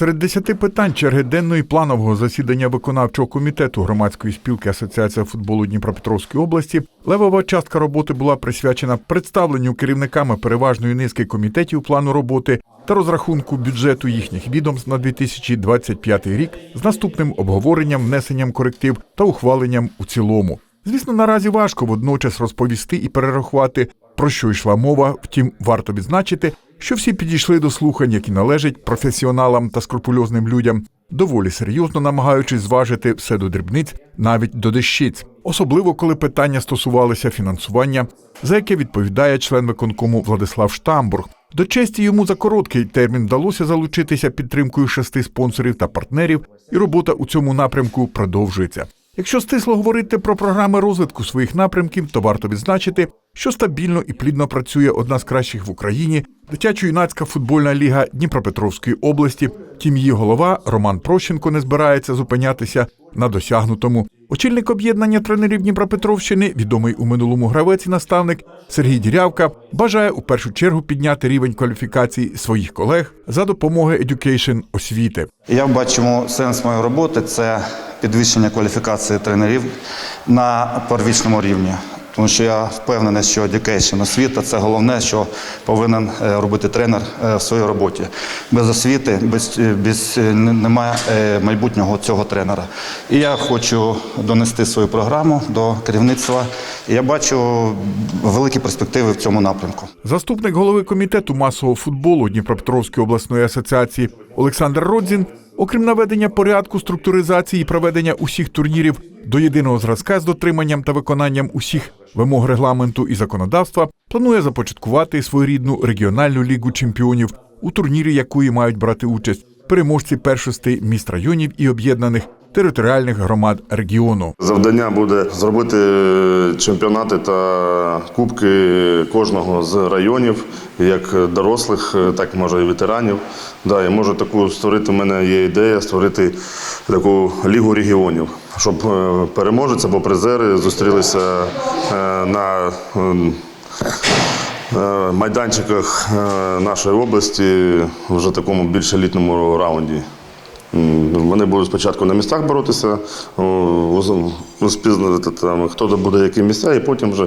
Серед десяти питань черги денної планового засідання виконавчого комітету громадської спілки Асоціація футболу Дніпропетровської області левова частка роботи була присвячена представленню керівниками переважної низки комітетів плану роботи та розрахунку бюджету їхніх відомств на 2025 рік з наступним обговоренням, внесенням коректив та ухваленням у цілому. Звісно, наразі важко водночас розповісти і перерахувати, про що йшла мова. Втім, варто відзначити, що всі підійшли до слухань, які належать професіоналам та скрупульозним людям, доволі серйозно намагаючись зважити все до дрібниць, навіть до дещиць, особливо коли питання стосувалися фінансування, за яке відповідає член виконкому Владислав Штамбург. До честі йому за короткий термін вдалося залучитися підтримкою шести спонсорів та партнерів, і робота у цьому напрямку продовжується. Якщо стисло говорити про програми розвитку своїх напрямків, то варто відзначити, що стабільно і плідно працює одна з кращих в Україні дитячо-юнацька футбольна ліга Дніпропетровської області. Тім її голова Роман Прощенко не збирається зупинятися на досягнутому. Очільник об'єднання тренерів Дніпропетровщини, відомий у минулому гравець і наставник Сергій Дірявка, бажає у першу чергу підняти рівень кваліфікації своїх колег за допомогою Education освіти. Я бачимо сенс моєї роботи це підвищення кваліфікації тренерів на первічному рівні. Тому що я впевнений, що education, освіта це головне, що повинен е, робити тренер е, в своїй роботі. Без освіти, без, е, без немає майбутнього цього тренера. І я хочу донести свою програму до керівництва. І я бачу великі перспективи в цьому напрямку. Заступник голови комітету масового футболу Дніпропетровської обласної асоціації Олександр Родзін, окрім наведення порядку, структуризації і проведення усіх турнірів до єдиного зразка з дотриманням та виконанням усіх вимог регламенту і законодавства, планує започаткувати своєрідну регіональну лігу чемпіонів, у турнірі якої мають брати участь переможці першостей міст районів і об'єднаних територіальних громад регіону. Завдання буде зробити чемпіонати та кубки кожного з районів, як дорослих, так може і ветеранів. Да, і може таку створити. У мене є ідея створити таку лігу регіонів, щоб е, переможець або призери зустрілися е, на ем, е, майданчиках е, нашої області вже такому більш елітному раунді. Вони будуть спочатку на містах боротися, уз- там, хто де буде які місця, і потім вже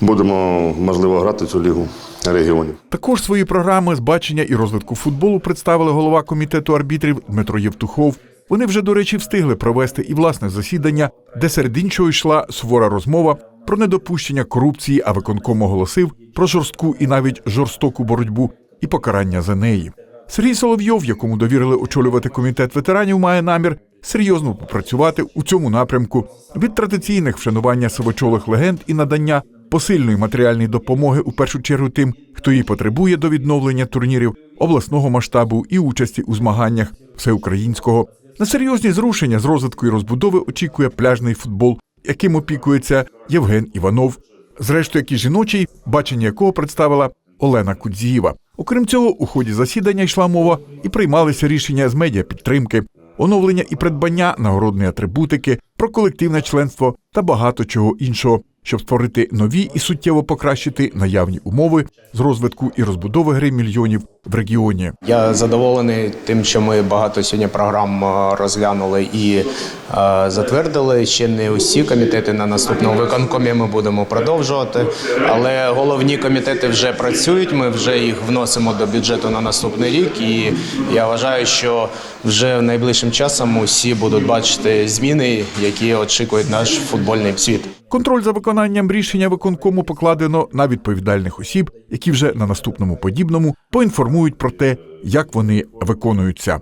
будемо, можливо, грати цю лігу регіонів. Також свої програми з бачення і розвитку футболу представили голова комітету арбітрів Дмитро Євтухов. Вони вже, до речі, встигли провести і власне засідання, де серед іншого йшла сувора розмова про недопущення корупції, а виконком оголосив про жорстку і навіть жорстоку боротьбу і покарання за неї. Сергій Соловйов, якому довірили очолювати комітет ветеранів, має намір серйозно попрацювати у цьому напрямку від традиційних вшанування сивочолих легенд і надання посильної матеріальної допомоги у першу чергу тим, хто її потребує до відновлення турнірів обласного масштабу і участі у змаганнях всеукраїнського. На серйозні зрушення з розвитку і розбудови очікує пляжний футбол, яким опікується Євген Іванов, зрештою, як і жіночий, бачення якого представила Олена Кудзієва. Окрім цього, у ході засідання йшла мова і приймалися рішення з медіапідтримки, оновлення і придбання нагородної атрибутики, про колективне членство та багато чого іншого, щоб створити нові і суттєво покращити наявні умови з розвитку і розбудови гри мільйонів в регіоні. Я задоволений тим, що ми багато сьогодні програм е, розглянули і е, затвердили. Ще не усі комітети на наступному виконкомі ми будемо продовжувати. Але головні комітети вже працюють. Ми вже їх вносимо до бюджету на наступний рік. І я вважаю, що вже найближчим часом усі будуть бачити зміни, які очікують наш футбольний світ. Контроль за виконанням рішення виконкому покладено на відповідальних осіб, які вже на наступному подібному поінформують про те, як вони виконуються.